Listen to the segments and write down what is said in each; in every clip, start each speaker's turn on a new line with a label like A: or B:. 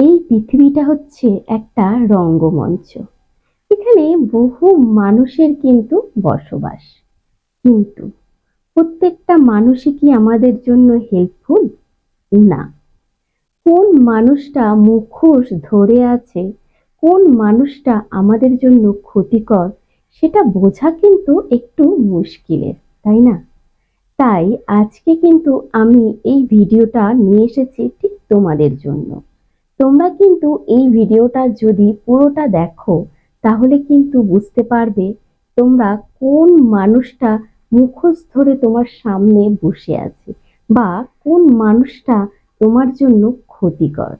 A: এই পৃথিবীটা হচ্ছে একটা রঙ্গমঞ্চ। এখানে বহু মানুষের কিন্তু বসবাস। কিন্তু প্রত্যেকটা মানুষই কি আমাদের জন্য হেল্পফুল না। কোন মানুষটা মুখোশ ধরে আছে, কোন মানুষটা আমাদের জন্য ক্ষতিকর, সেটা বোঝা কিন্তু একটু মুশকিলের, তাই না? তাই আজকে কিন্তু আমি এই ভিডিওটা নিয়ে এসেছি ঠিক তোমাদের জন্য। তোমরা কিন্তু এই ভিডিওটা যদি পুরোটা দেখো, তাহলে কিন্তু বুঝতে পারবে তোমরা কোন মানুষটা মুখোশ ধরে তোমার সামনে বসে আছে বা কোন মানুষটা তোমার জন্য ক্ষতিকর।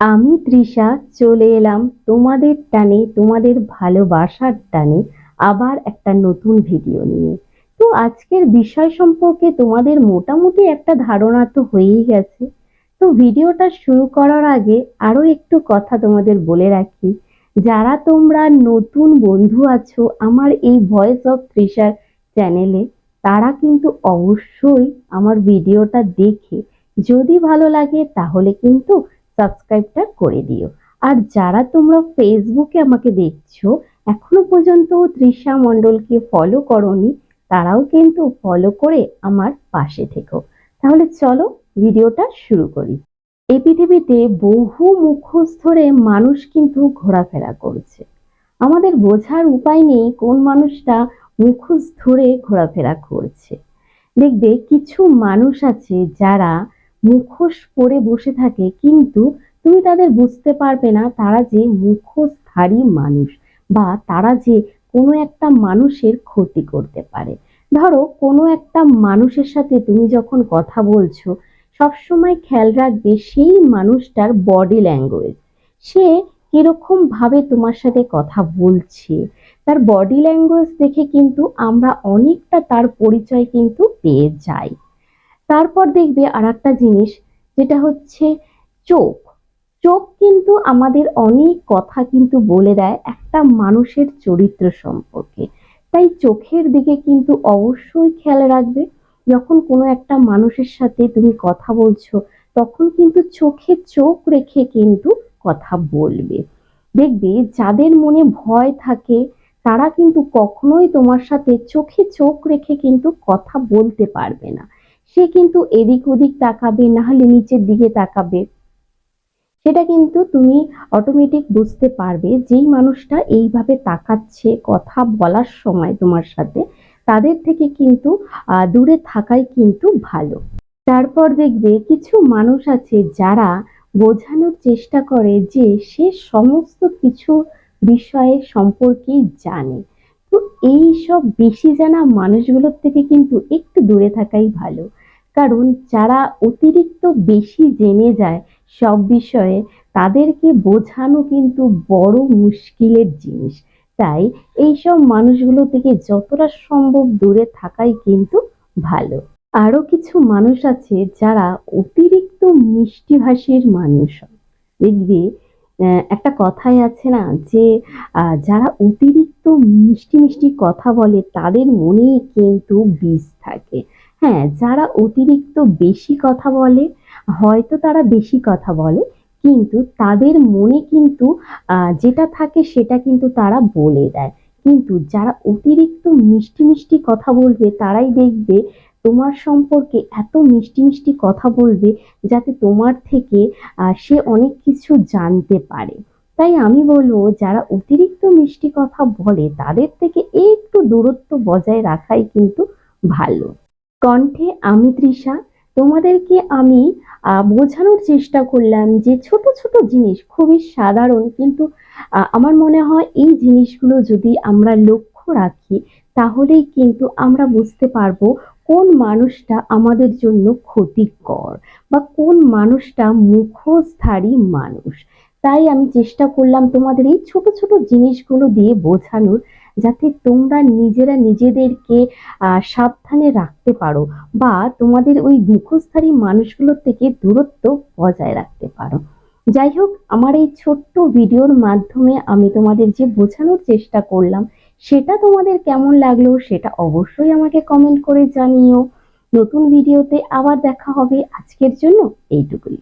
A: আমি তৃষা, চলে এলাম তোমাদের টানে, তোমাদের ভালোবাসার টানে আবার একটা নতুন ভিডিও নিয়ে। তো আজকের বিষয় সম্পর্কে তোমাদের মোটামুটি একটা ধারণা তো হয়েই গেছে। তো ভিডিওটা শুরু করার আগে আরও একটু কথা তোমাদের বলে রাখি। যারা তোমরা নতুন বন্ধু আছো আমার এই ভয়েস অফ তৃষার চ্যানেলে তারা কিন্তু অবশ্যই আমার ভিডিওটা দেখে, যদি ভালো লাগে তাহলে কিন্তু সাবস্ক্রাইবটা করে দিও। আর যারা তোমরা ফেসবুকে আমাকে দেখছ, এখনও পর্যন্ত তৃষা মণ্ডলকে ফলো করনি, তারাও কিন্তু ফলো করে আমার পাশে থেকো। তাহলে চলো ভিডিওটা শুরু করি। এই পৃথিবীতে বহু মুখোশ ধরে মানুষ কিন্তু ঘোরাফেরা করছে। আমাদের বোঝার উপায় নেই কোন মানুষটা মুখোশ ধরে ঘোরাফেরা করছে। দেখবে কিছু মানুষ আছে যারা মুখোশ পরে বসে থাকে কিন্তু তুমি তাদের বুঝতে পারবে না তারা যে মুখোশধারী মানুষ বা তারা যে কোনো একটা মানুষের ক্ষতি করতে পারে। ধরো কোনো একটা মানুষের সাথে তুমি যখন কথা বলছো সবসময় খেয়াল রাখবে সেই মানুষটার বডি ল্যাঙ্গুয়েজ সে কীরকম ভাবে তোমার সাথে কথা বলছে। তার বডি ল্যাঙ্গুয়েজ দেখে কিন্তু আমরা অনেকটা তার পরিচয় কিন্তু পেয়ে যাই। তারপর দেখবে আর একটা জিনিস, যেটা হচ্ছে চোখ। চোখ কিন্তু আমাদের অনেক কথা কিন্তু বলে দেয় একটা মানুষের চরিত্র সম্পর্কে। তাই চোখের দিকে কিন্তু অবশ্যই খেয়াল রাখবে। যখন কোনো একটা মানুষের সাথে তুমি কথা বলছো, তখন কিন্তু চোখে চোখ রেখে কিন্তু কথা বলবে। দেখবে যাদের মনে ভয় থাকে, তারা কিন্তু কখনোই তোমার সাথে চোখে চোখ রেখে কিন্তু কথা বলতে পারবে না। সে কিন্তু এদিক ওদিক তাকাবে, না হলে নিচের দিকে তাকাবে। সেটা কিন্তু তুমি অটোমেটিক বুঝতে পারবে, যেই মানুষটা এইভাবে তাকাচ্ছে কথা বলার সময় তোমার সাথে তাদের থেকে কিন্তু দূরে থাকাই কিন্তু ভালো। তারপর দেখবে কিছু মানুষ আছে যারা বোঝানোর চেষ্টা করে যে সে সমস্ত কিছু বিষয়ে সম্পর্কেই জানে। তো এই সব বেশি জানা মানুষগুলোর থেকে কিন্তু একটু দূরে থাকাই ভালো। কারণ যারা অতিরিক্ত বেশি জেনে যায় সব বিষয়ে, তাদেরকে বোঝানো কিন্তু বড় মুশকিলের জিনিস। তাই এইসব মানুষগুলো থেকে যতটা সম্ভব দূরে থাকাই কিন্তু ভালো। আরও কিছু মানুষ আছে যারা অতিরিক্ত মিষ্টিভাষীর মানুষ। দেখবে একটা কথাই আছে না যে যারা অতিরিক্ত মিষ্টি মিষ্টি কথা বলে তাদের মনে কিন্তু বিষ থাকে। হ্যাঁ যারা অতিরিক্ত বেশি কথা বলে, হয়তো তারা বেশি কথা বলে কিন্তু তাদের মনে কিন্তু যেটা থাকে সেটা কিন্তু তারা বলে দেয়। কিন্তু যারা অতিরিক্ত মিষ্টি মিষ্টি কথা বলবে, তারাই দেখবে তোমার সম্পর্কে এত মিষ্টি মিষ্টি কথা বলবে যাতে তোমার থেকে সে অনেক কিছু জানতে পারে। তাই আমি বলব, যারা অতিরিক্ত মিষ্টি কথা বলে, তাদের থেকে একটু দূরত্ব বজায় রাখাই কিন্তু ভালো। কণ্ঠে আমি তৃষা তোমাদেরকে আমি বোঝানোর চেষ্টা করলাম যে ছোট ছোট জিনিস খুবই সাধারণ কিন্তু আমার মনে হয় এই জিনিসগুলো যদি আমরা লক্ষ্য রাখি, তাহলেই কিন্তু আমরা বুঝতে পারব কোন মানুষটা আমাদের জন্য ক্ষতিকর বা কোন মানুষটা মুখোশধারী মানুষ। তাই আমি চেষ্টা করলাম তোমাদের এই ছোট ছোট জিনিসগুলো দিয়ে বোঝানোর। যাতে তোমরা নিজেরা নিজেদেরকে সাবধানে রাখতে পারো বা তোমাদের ওই মুখোশধারী মানুষগুলোর থেকে দূরত্ব বজায় রাখতে পারো। যাই হোক, আমার এই ছোট্ট ভিডিওর মাধ্যমে আমি তোমাদের যে বোঝানোর চেষ্টা করলাম, সেটা তোমাদের কেমন লাগল সেটা অবশ্যই আমাকে কমেন্ট করে জানিও। নতুন ভিডিওতে আবার দেখা হবে। আজকের জন্য এইটুকুই।